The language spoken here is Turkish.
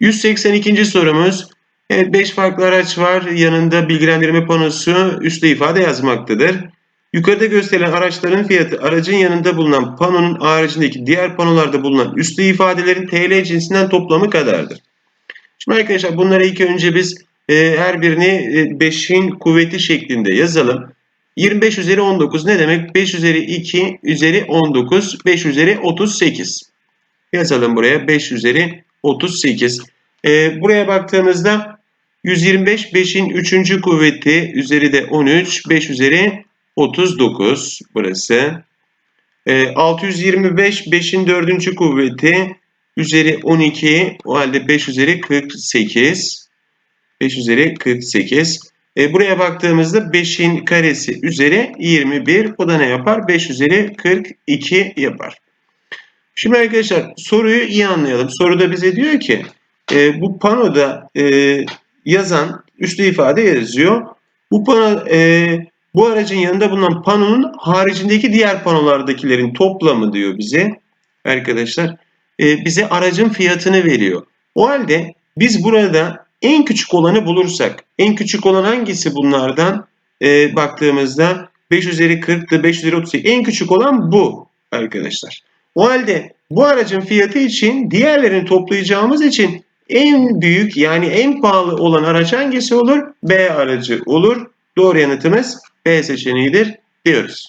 182. sorumuz. Evet 5 farklı araç var. Yanında bilgilendirme panosu üstte ifade yazmaktadır. Yukarıda gösterilen araçların fiyatı aracın yanında bulunan panonun haricindeki diğer panolarda bulunan üstte ifadelerin TL cinsinden toplamı kadardır. Şimdi arkadaşlar bunları ilk önce biz e, her birini 5'in kuvveti şeklinde yazalım. 25 üzeri 19 ne demek? 5 üzeri 2 üzeri 19, 5 üzeri 38. Yazalım buraya 5 üzeri 38. E, buraya baktığımızda 125 5'in 3. kuvveti üzeri de 13, 5 üzeri 39 burası. E, 625 5'in 4. kuvveti üzeri 12 o halde 5 üzeri 48. 5 üzeri 48. E, buraya baktığımızda 5'in karesi üzeri 21. O da ne yapar? 5 üzeri 42 yapar. Şimdi arkadaşlar soruyu iyi anlayalım. Soruda bize diyor ki e, bu panoda e, yazan üslü ifade yazıyor. Bu pano e, bu aracın yanında bulunan panonun haricindeki diğer panolardakilerin toplamı diyor bize. Arkadaşlar e, bize aracın fiyatını veriyor. O halde biz burada en küçük olanı bulursak, en küçük olan hangisi bunlardan e, baktığımızda 5 üzeri 40'tı, 5 üzeri 38. En küçük olan bu arkadaşlar. O halde bu aracın fiyatı için diğerlerini toplayacağımız için en büyük yani en pahalı olan araç hangisi olur? B aracı olur. Doğru yanıtımız B seçeneğidir diyoruz.